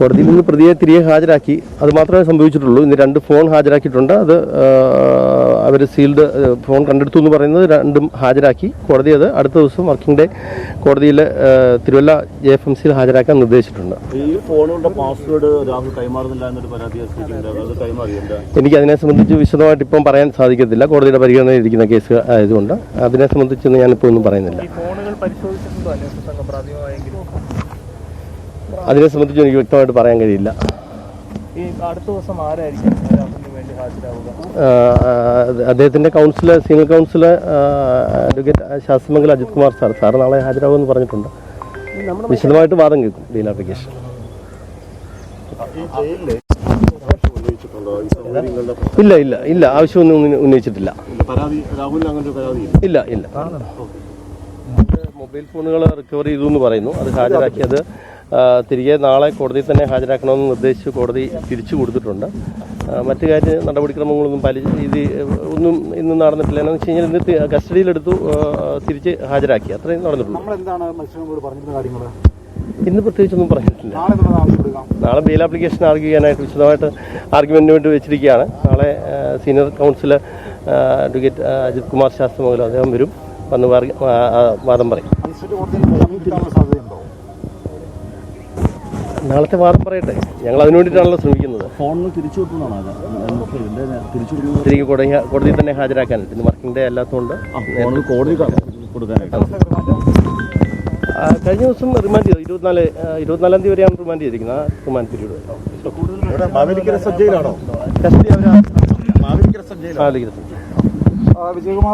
കോടതിയിൽ നിന്ന് പ്രതിയെ തിരികെ ഹാജരാക്കി. അത് മാത്രമേ സംഭവിച്ചിട്ടുള്ളൂ. ഇന്ന് രണ്ട് ഫോൺ ഹാജരാക്കിയിട്ടുണ്ട്. അത് അവർ സീൽഡ് ഫോൺ കണ്ടെടുത്തു എന്ന് പറയുന്നത് രണ്ടും ഹാജരാക്കി. കോടതി അത് അടുത്ത ദിവസം വർക്കിംഗ് ഡേ കോടതിയിൽ തിരുവല്ല ജെ എഫ് എം സിയിൽ ഹാജരാക്കാൻ നിർദ്ദേശിച്ചിട്ടുണ്ട്. എനിക്ക് അതിനെ സംബന്ധിച്ച് വിശദമായിട്ട് ഇപ്പം പറയാൻ സാധിക്കത്തില്ല. കോടതിയുടെ പരിഗണനയിൽ ഇരിക്കുന്ന കേസ് ആയതുകൊണ്ട്. അതിനെ സംബന്ധിച്ചൊന്നും ഞാനിപ്പോൾ ഒന്നും പറയുന്നില്ല. ഈ ഫോണുകൾ പരിശോധിച്ചിട്ടുണ്ടോ അന്വേഷണ സംഘം പ്രാഥമികമായെങ്കിലും? അതിനെ സംബന്ധിച്ച് എനിക്ക് വ്യക്തമായിട്ട് പറയാൻ കഴിയില്ല. ഈ അടുത്ത ദിവസം ആരായിരിക്കും രാഹുലിന് വേണ്ടി ഹാജരാവുക? ആഹ് അദ്ദേഹത്തിന്റെ counsellor senior counsellor advocate Sasthramangal Ajith Kumar sir. Sir നാളെ ഹാജരാകുമെന്ന് പറഞ്ഞിട്ടുണ്ട്. വിശദമായിട്ട് വാദം കേൾക്കും. ഡീൽ ആപ്ലിക്കേഷൻ. ഇല്ല ഇല്ല ഇല്ല. ആവശ്യമൊന്നും ഉന്നയിച്ചിട്ടില്ല. ഇല്ല ഇല്ല. മൊബൈൽ ഫോണുകൾ റിക്കവർ ചെയ്തു എന്ന് പറയുന്നു. അത് ഹാജരാക്കി അത് ആ, തിരികെ നാളെ കോടതിയിൽ തന്നെ ഹാജരാക്കണമെന്ന് നിർദ്ദേശിച്ച് കോടതി തിരിച്ചു കൊടുത്തിട്ടുണ്ട്. മറ്റു കാര്യ നടപടിക്രമങ്ങളൊന്നും പാലി ഇത് ഒന്നും ഇന്നും നടന്നിട്ടില്ല. എന്ന് വെച്ച് കഴിഞ്ഞാൽ ഇന്ന് കസ്റ്റഡിയിലെടുത്തു തിരിച്ച് ഹാജരാക്കി. അത്രയും നടന്നിട്ടുള്ളൂ. ഇന്ന് പ്രത്യേകിച്ചൊന്നും പറഞ്ഞിട്ടില്ല. നാളെ ബെയിൽ ആപ്ലിക്കേഷൻ ആർഗ്യൂ ചെയ്യാനായിട്ട് വിശദമായിട്ട് ആർഗ്യുമെന്റിന് വേണ്ടി വെച്ചിരിക്കുകയാണ്. നാളെ senior counsellor advocate Ajith Kumar Sasthramangalam അദ്ദേഹം വരും. വന്ന് വാദം പറയും. നാളത്തെ വാദം പറയട്ടെ. ഞങ്ങൾ അതിനു വേണ്ടിയിട്ടാണല്ലോ ശ്രമിക്കുന്നത്. ഫോണിൽ തിരിച്ചു കൊടുക്കുന്നതാണ് തിരികെ കോടതി കോടതിയിൽ തന്നെ ഹാജരാക്കാൻ ഇന്ന് വർക്കിംഗ് ഡേ അല്ലാത്തതുകൊണ്ട് ഫോണിൽ കോടതി കഴിഞ്ഞ ദിവസം റിമാൻഡ് ചെയ്തു. ഇരുപത്തിനാല് ആ, ഇരുപത്തിനാലാം തീയതി വരെയാണ് റിമാൻഡ് ചെയ്തിരിക്കുന്നത്. ആ റിമാൻഡ് പീരീഡ്. കസ്റ്റഡി വിജയകുമാർ